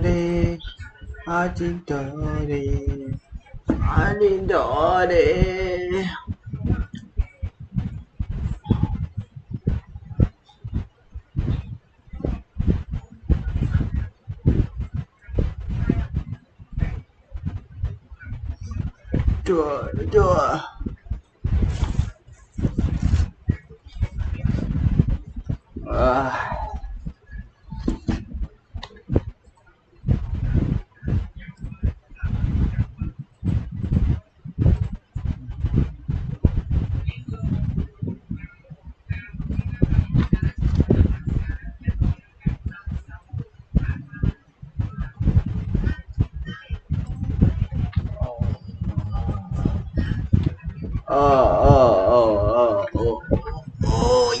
dore, aji dore, I dore. Door, door. Ah. Uh. Ờ, ờ ờ ờ ờ ôi.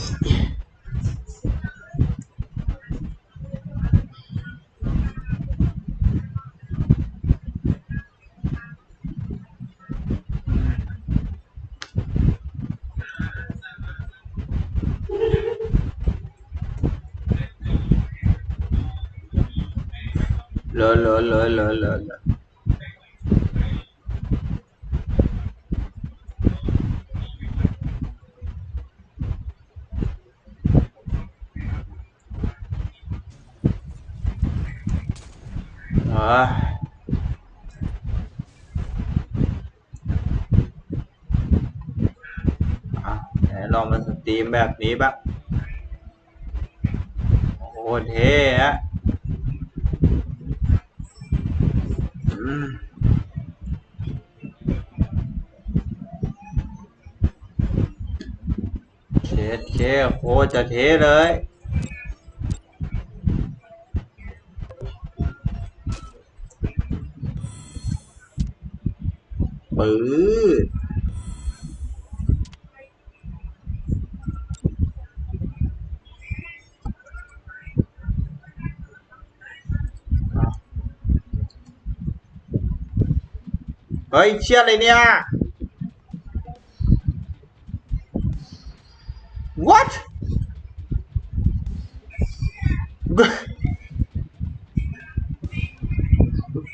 Lỡ lỡ lỡ lỡ lỡ lỡ. อะไหนลองมาสตรีมแบบนี้บ้างโอ้โหเท่อะอืมเท่เท่โคจะเท่เลย ปืดเฮ้ยเชี่ยอะไรเนี่ย what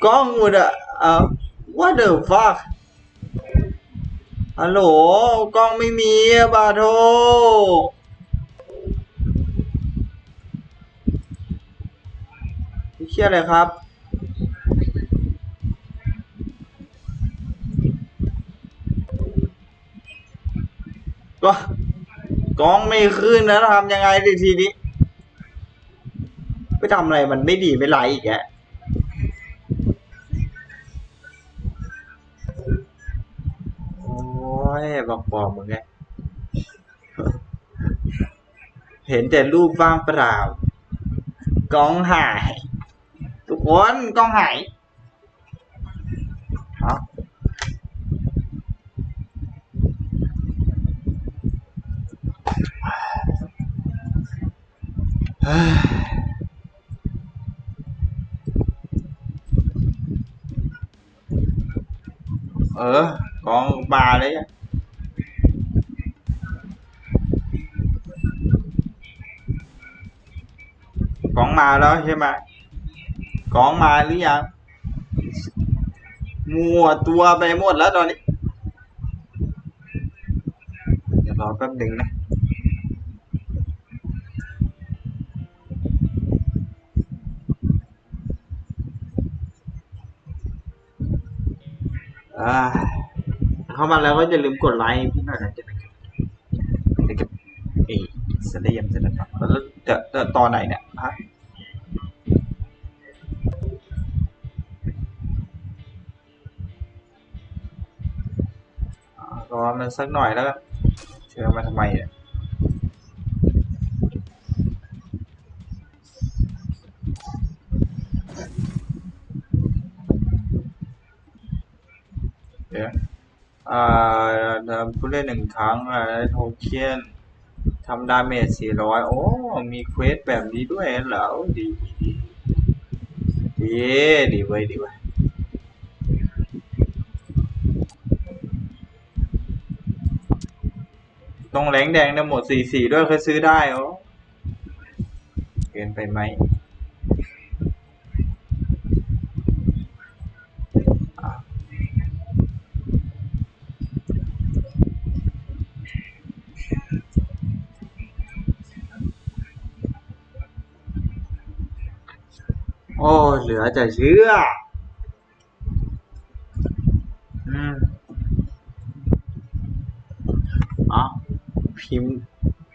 กล้องหมดอะอ่า what the fuck ฮัลโหลกล้องไม่มีอะบาโทเชี่ยอะไรครับ ก็กล้องไม่ขึ้นแล้วทำยังไงดิทีนี้ ไปทำอะไรมันไม่ดีไม่ไรอีกแก อ้ยบอกบอกมึงไง เห็นแต่รูปว่างเปล่ากล้องหาย ทุกคนกล้องหายเอาเฮ้ยเออกล้องมาเลยอะ มาแล้วใช่ไหมกล้องมาหรือยังมัวตัวไปหมดแล้วตอนนี้ เดี๋ยวรอแป๊บหนึ่งนะเข้ามาแล้วก็อย่าลืมกดไลค์พี่หน่อยนะจะได้เก็บเอ้เสล้วยังเสร็จแล้วแล้วตอนไหนเนี่ย รอมันสักหน่อยแล้วกันเชื่อมาทำไมเนี่ยเดี๋ยวอ่าทำผู้เล่นหนึ่งครั้งอ่าได้โทเค็นทำดาเมจ400โอ้ มีเควสแบบนี้ด้วยเหรอ ดี ดี ดีดีเว้ยดีเว้ย ต้องแรงแดงได้หมดสี่สี่ด้วยเคยซื้อได้เหรอเกินไปไหมโอ้ เหลือจะเชื่อิมพ์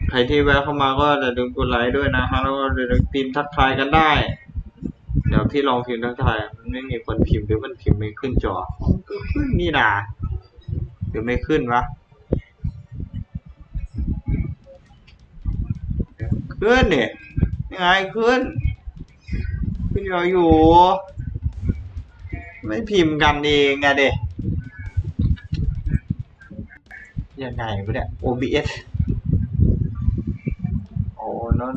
ใครที่แวะเข้ามาก็อย่าลืมกดไลค์ด้วยนะฮะแล้วก็อย่าลืมพิมพ์ทักทายกันได้ เดี๋ยวพี่ลองพิมพ์ทักทายมันไม่มีคนพิมพ์หรือมันพิมพ์ไม่ขึ้นจอมันก็ขึ้นนี่นะหรือไม่ขึ้นวะขึ้นเนี่ยยังไงขึ้นขึ้นเราอยู่ ไม่พิมพ์กันเองอะเด็ยังไงวะเนี่ย OBS